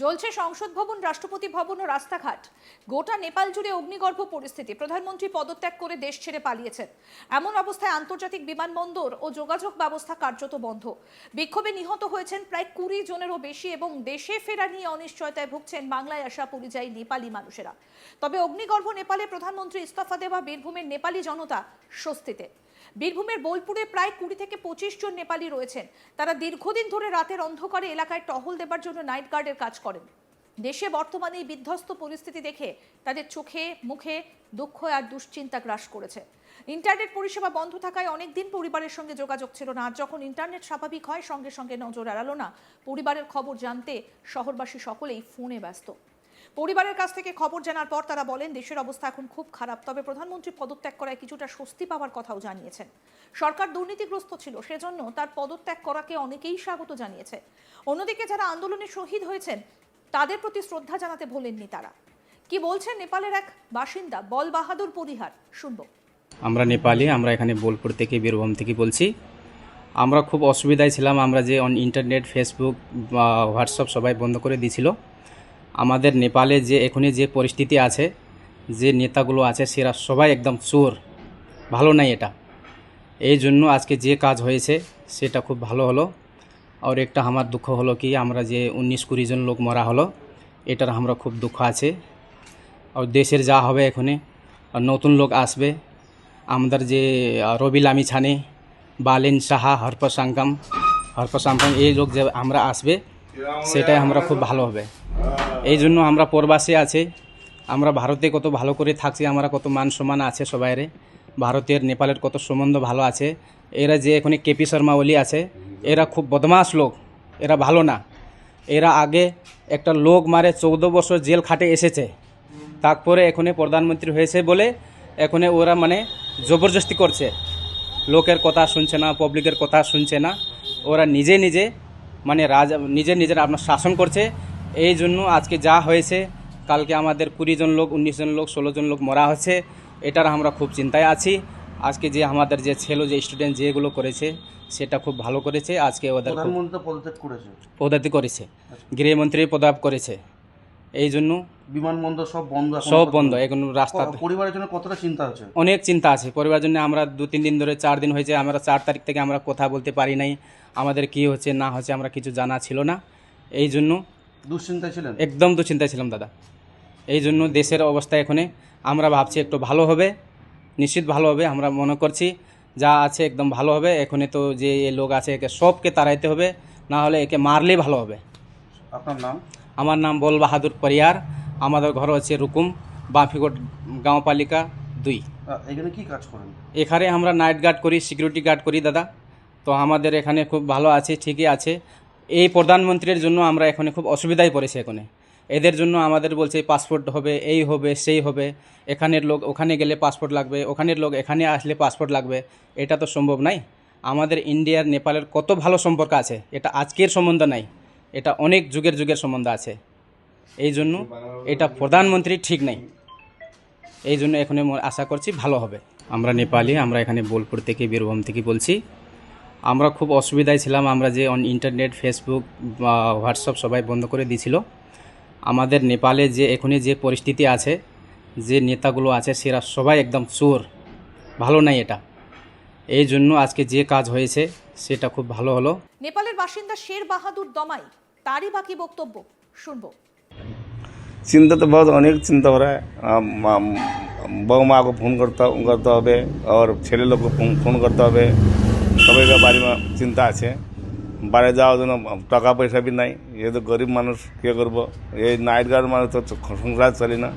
জ্বলছে সংসদ ভবন, রাষ্ট্রপতি ভবন ও রাস্তাঘাট। গোটা নেপাল জুড়ে অগ্নিগর্ভ পরিস্থিতি। প্রধানমন্ত্রী পদত্যাগ করে দেশ ছেড়ে পালিয়েছেন। এমন অবস্থায় আন্তর্জাতিক বিমানবন্দর ও যোগাযোগ ব্যবস্থা কার্যত বন্ধ। বিক্ষোভে নিহত হয়েছেন প্রায় কুড়ি জনেরও বেশি এবং দেশে ফেরা নিয়ে অনিশ্চয়তায় ভুগছেন বাংলায় আসা পরিযায়ী নেপালি মানুষেরা। তবে অগ্নিগর্ভ নেপালে প্রধানমন্ত্রী ইস্তফা দেওয়া বীরভূমের নেপালি জনতা স্বস্তিতে। বীরভূমের বোলপুরে প্রায় কুড়ি থেকে পঁচিশ জন নেপালি রয়েছেন। তারা দীর্ঘদিন ধরে রাতের অন্ধকারে এলাকায় টহল দেবার জন্য নাইট গার্ডের কাজ করেন। দেশে বর্তমানে এই বিধ্বস্ত পরিস্থিতি দেখে তাদের চোখে, মুখে দুঃখ আর দুশ্চিন্তা গ্রাস করেছে। ইন্টারনেট পরিষেবা বন্ধ থাকায় অনেকদিন পরিবারের সঙ্গে যোগাযোগ ছিল না। আর যখন ইন্টারনেট স্বাভাবিক হয়, সঙ্গে সঙ্গে নজর এড়ালো না। পরিবারের খবর জানতে শহরবাসী সকলেই ফোনে ব্যস্ত। পরিবারের কাছ থেকে খবর জানার পর তারা বলেন, দেশের অবস্থা এখন খুব খারাপ। তবে প্রধানমন্ত্রী পদত্যাগ করায় কিছুটা স্বস্তি পাওয়ার কথাও জানিয়েছেন। সরকার দুর্নীতিগ্রস্ত ছিল, সেজন্য তার পদত্যাগ করাকে অনেকেই স্বাগত জানিয়েছে। অন্যদিকে যারা আন্দোলনে শহীদ হয়েছেন, তাদের প্রতি শ্রদ্ধা জানাতে ভোলেননি তারা। কি বলছেন নেপালের এক বাসিন্দা? বল বাহাদুর পরিহার, শুনব। আমরা নেপালি, আমরা এখানে বোলপুর থেকে, বীরভূম থেকে বলছি। আমরা খুব অসুবিধায় ছিলাম, আমরা যে অন ইন্টারনেট ফেসবুক বা হোয়াটসঅ্যাপ সবাই বন্ধ করে দিয়েছিল। আমাদের নেপালে যে এখনই যে পরিস্থিতি আছে, যে নেতাগুলো আছে সেরা সবাই একদম চোর। ভালো নাই এটা। এই জন্য আজকে যে কাজ হয়েছে সেটা খুব ভালো হলো। আর একটা আমার দুঃখ হলো কি, আমরা যে উনিশ কুড়ি জন লোক মরা হলো, এটার আমরা খুব দুঃখ আছে। আর দেশের যা হবে এখানে আর নতুন লোক আসবে, আমাদের যে রবি লামি ছানে, বালেন সাহা হরপ সাংকাম হরপ সাংকাম, এই লোক যে আমরা আসবে, সেটাই আমরা খুব ভালো হবে। এই জন্য আমরা প্রবাসে আছে। আমরা ভারতে কত ভালো করে থাকছি, আমরা কত মান সম্মান আছে সবাইরে। ভারতের, নেপালের কত সম্বন্ধ ভালো আছে। এরা যে এখানে কেপি শর্মা ওলি আছে, এরা খুব বদমাস লোক, এরা ভালো না। এরা আগে একটা লোক মারে চৌদ্দ বছর জেল খাটে এসেছে। তারপরে এখানে প্রধানমন্ত্রী হয়েছে বলে এখানে ওরা মানে জবরদস্তি করছে। লোকের কথা শুনছে না পাবলিকের কথা শুনছে না। ওরা নিজে নিজে মানে রাজা, নিজে নিজের আপনার শাসন করছে। এই জন্য আজকে যা হয়েছে কালকে আমাদের কুড়ি জন লোক উনিশ জন লোক ষোলো জন লোক মরা হচ্ছে এটার আমরা খুব চিন্তায় আছি। আজকে যে আমাদের যে ছেলে যে স্টুডেন্ট যেগুলো করেছে সেটা খুব ভালো করেছে। আজকে ওদের পদত্যাগ করেছে? পদাতি করেছে। গৃহমন্ত্রী পদাপ করেছে। এই জন্য বিমানবন্দর সব বন্ধ সব বন্ধ এখন রাস্তা পরিবারের জন্য কতটা চিন্তা আছে? অনেক চিন্তা আছে। পরিবার জন্য আমরা দু তিন দিন ধরে চার দিন হয়েছে আমরা চার তারিখ থেকে আমরা কথা বলতে পারি নাই। আমাদের কি হচ্ছে না হচ্ছে আমরা কিছু জানা ছিল না। এই জন্য দুশ্চিন্তায় ছিলেন? একদম তো চিন্তায় ছিলাম দাদা। এই জন্য দেশের অবস্থা এখানে আমরা ভাবছি একটু ভালো হবে নিশ্চিত ভালো হবে আমরা মনে করছি যা আছে একদম ভালো হবে এখানে তো যে লোক আছে একে সবকে তাড়াইতে হবে না হলে একে মারলেই ভালো হবে। আপনার নাম? আমার নাম বল বাহাদুর পরিয়ার আমাদের ঘর হচ্ছে রুকুম বাঁফিগড় গাঁওপালিকা দুই। এখানে কি কাজ করেন? এখানে আমরা নাইট গার্ড করি সিকিউরিটি গার্ড করি দাদা। তো আমাদের এখানে খুব ভালো আছে ঠিকই আছে। এই প্রধানমন্ত্রীর জন্য আমরা এখানে খুব অসুবিধায় পড়েছি এখানে। এদের জন্য আমাদের বলছে পাসপোর্ট হবে, এই হবে, সেই হবে। এখানের লোক ওখানে গেলে পাসপোর্ট লাগবে, ওখানের লোক এখানে আসলে পাসপোর্ট লাগবে। এটা তো সম্ভব নাই আমাদের ইন্ডিয়ার, নেপালের কত ভালো সম্পর্ক আছে, এটা আজকের সম্বন্ধ নাই। এটা অনেক যুগের যুগের সম্বন্ধ আছে। এই জন্য এটা প্রধানমন্ত্রী ঠিক নাই। এই জন্য এখানে আশা করছি ভালো হবে। আমরা নেপালি, আমরা এখানে বোলপুর থেকে, বীরভূম থেকে বলছি। আমরা খুব অসুবিধায় ছিলাম আমরা যে অন ইন্টারনেট ফেসবুক বা হোয়াটসঅ্যাপ সবাই বন্ধ করে দিয়েছিল আমাদের নেপালে যে এখনই যে পরিস্থিতি আছে যে নেতাগুলো আছে সেরা সবাই একদম চোর ভালো নাই এটা এই জন্য আজকে যে কাজ হয়েছে সেটা খুব ভালো হলো নেপালের বাসিন্দা শের বাহাদুর দমাই তারই বাকি বক্তব্য শুনবো চিন্তা তো বহুত অনেক চিন্তা हो रहा है বউ মাকে ফোন করতে করতে হবে আর ছেলে লোককে ফোন ফোন করতে হবে সবাইকার বাড়ি মা চিন্তা আছে বাইরে যাওয়ার জন্য টাকা পয়সা বি নাই এ তো গরিব মানুষ কে করবো এই নাইট গার্ড মানুষ তো সংসার চলে না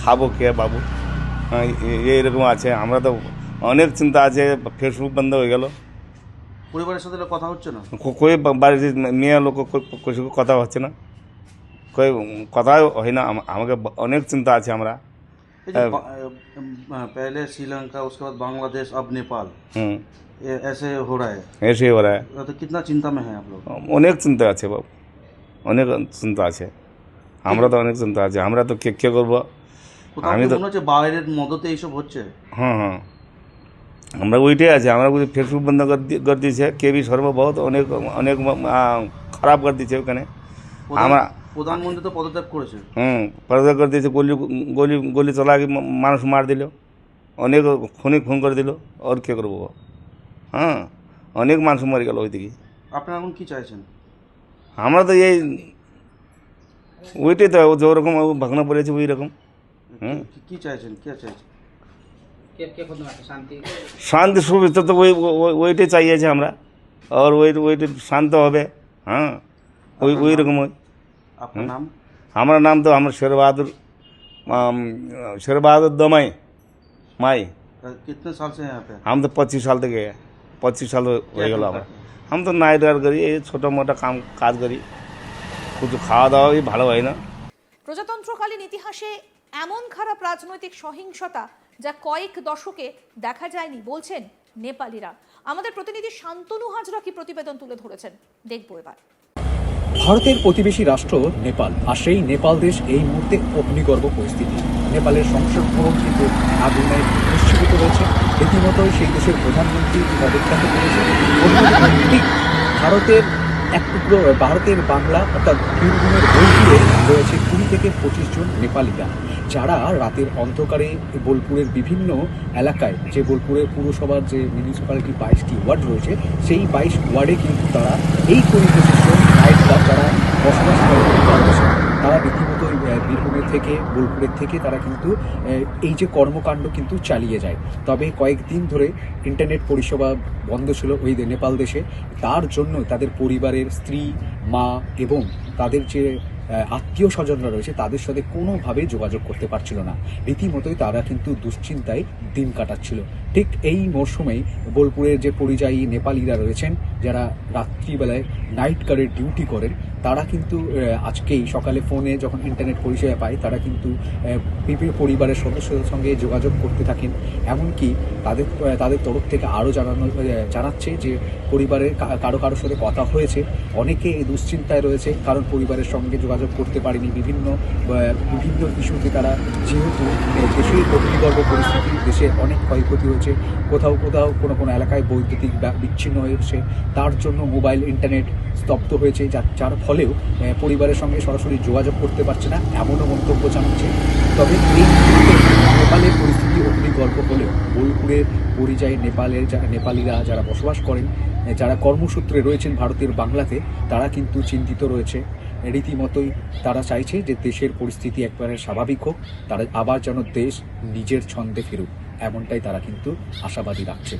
খাবো কে বাবু হ্যাঁ এ- এইরকম আছে আমরা তো অনেক চিন্তা আছে ফেসবুক বন্ধ হয়ে গেল পরিবারের সাথে কথা হচ্ছে না কো- কই বাড়িতে মেয়ে লোক কিছু কথা হচ্ছে না কই কথাই হয় না আম- আমাকে ব- অনেক চিন্তা আছে আমরা এই যে বা- আহ, पहले श्रीलंका उसके बाद बांग्लादेश अब नेपाल হুম ये ऐसे हो रहा है এসে ওরা तो कितना चिंता में है आप लोग অনেক চিন্তা আছে বাবু অনেক চিন্তা আছে আমরা তো অনেক চিন্তা আছে আমরা তো কে কে করবো কোথাও আমি কি তো মনে হচ্ছে বাইরের মদতে এইসব হচ্ছে হ্যাঁ হ্যাঁ আমরা ওইটাই আছে আমরা বলছি ফেসবুক বন্ধ করে দি- করে দিয়েছে কে বি সর্ব বহুত অনেক অনেক আহ, খারাপ করে দিয়েছে ওখানে আমরা প্রধানমন্ত্রী তো পদত্যাগ করেছে হুম পরদা করে দিয়েছে গলি গলি গলি চলা के মানুষ মার দিল অনেক খুনি খুন করে দিল আর কে করবো হ্যাঁ অনেক মানুষ মরে গেল ওইদিকে আপনারা এখন কি চাইছেন আমরা তো এই ওইটাই তো যেরকম ভাগনা পড়েছে ওই রকম হুম কি- কি চাইছেন কে চাইছেন শান্তি সুবিধা তো ওই ওই- ওইটাই চাইয়েছে আমরা আর ওই ওইটা শান্ত হবে হ্যাঁ ওই ওই রকম ওই আপনার নাম हमारा नाम तो हमारा शेर बहादुर अम, शेर बहादुर दमाई माई अ, कितने साल से हैं यहाँ पे हम तो पच्चीस साल तक गए पच्चीस साल हो गए हमारा हम तो नाइट गार्ड करी ये छोटा मोटा काम काज करी कुछ খাওয়া দাওয়া এই ভালো হয় না প্রজাতন্ত্রকালীন ইতিহাসে এমন খারাপ রাজনৈতিক সহিংসতা যা কয়েক দশকে দেখা যায়নি বলছেন নেপালিরা আমাদের প্রতিনিধি শান্তনু হাজরা কি প্রতিবেদন তুলে ধরেছেন দেখবো এবার ভারতের প্রতিবেশী রাষ্ট্র নেপাল। আর সেই নেপাল দেশ এই মুহূর্তে অগ্নিগর্ভ পরিস্থিতি। নেপালের সংসদ ভবন কিন্তু আগুনে নিশ্চিত রয়েছে রীতিমতোই সেই দেশের প্রধানমন্ত্রী পদত্যাগ করেছে ভারতের এক টুকরো, ভারতের বাংলা অর্থাৎ বীরভূমের বইটিয়ে রয়েছে কুড়ি থেকে পঁচিশ জন নেপালিরা যারা রাতের অন্ধকারে বোলপুরের বিভিন্ন এলাকায়, যে বোলপুরের পুরসভার যে মিউনিসিপ্যালিটি বাইশটি ওয়ার্ড রয়েছে, সেই বাইশ ওয়ার্ডে কিন্তু তারা এই কুড়ি পঁচিশ জন যারা বসবাস করে তারা রীতিমতো বীরভূমের থেকে, বোলপুরের থেকে তারা কিন্তু এই যে কর্মকাণ্ড কিন্তু চালিয়ে যায়। তবে কয়েকদিন ধরে ইন্টারনেট পরিষেবা বন্ধ ছিল ওই নেপাল দেশে। তার জন্য তাদের পরিবারের স্ত্রী, মা এবং তাদের যে আত্মীয় স্বজনরা রয়েছে, তাদের সাথে কোনোভাবে যোগাযোগ করতে পারছিল না। রীতিমতোই তারা কিন্তু দুশ্চিন্তায় দিন কাটাচ্ছিল। ঠিক এই মরশুমেই বোলপুরের যে পরিযায়ী নেপালিরা রয়েছেন, যারা রাত্রিবেলায় নাইট গার্ডের ডিউটি করেন তারা কিন্তু আজকেই সকালে ফোনে যখন ইন্টারনেট পরিষেবা পায়, তারা কিন্তু বিভিন্ন পরিবারের সদস্যদের সঙ্গে যোগাযোগ করতে থাকেন। এমনকি তাদের তাদের তরফ থেকে আরও জানানো জানাচ্ছে যে পরিবারের কারও কারোর সাথে কথা হয়েছে। অনেকে এই দুশ্চিন্তায় রয়েছে, কারণ পরিবারের সঙ্গে যোগাযোগ করতে পারেনি। বিভিন্ন বিভিন্ন ইস্যুতে তারা যেহেতু দেশের অগ্নিগর্ভ পরিস্থিতি দেশে অনেক ক্ষয়ক্ষতি হয়েছে। কোথাও কোথাও কোনো কোনো এলাকায় বৈদ্যুতিক বিচ্ছিন্ন হয়েছে। তার জন্য মোবাইল ইন্টারনেট স্তব্ধ হয়েছে, যা, যার ফলেও পরিবারের সঙ্গে সরাসরি যোগাযোগ করতে পারছে না, এমনও মন্তব্য জানাচ্ছে। তবে এই নেপালের পরিস্থিতি অগ্নিগর্ভ হলেও বোলপুরের, পরিযায়ী নেপালের যারা নেপালিরা যারা বসবাস করেন যারা কর্মসূত্রে রয়েছেন ভারতের বাংলাতে, তারা কিন্তু চিন্তিত রয়েছে। রীতিমতোই তারা চাইছে যে দেশের পরিস্থিতি একবারে স্বাভাবিক হোক, তারা আবার যেন দেশ নিজের ছন্দে ফেরুক, এমনটাই তারা কিন্তু আশাবাদী রাখছেন।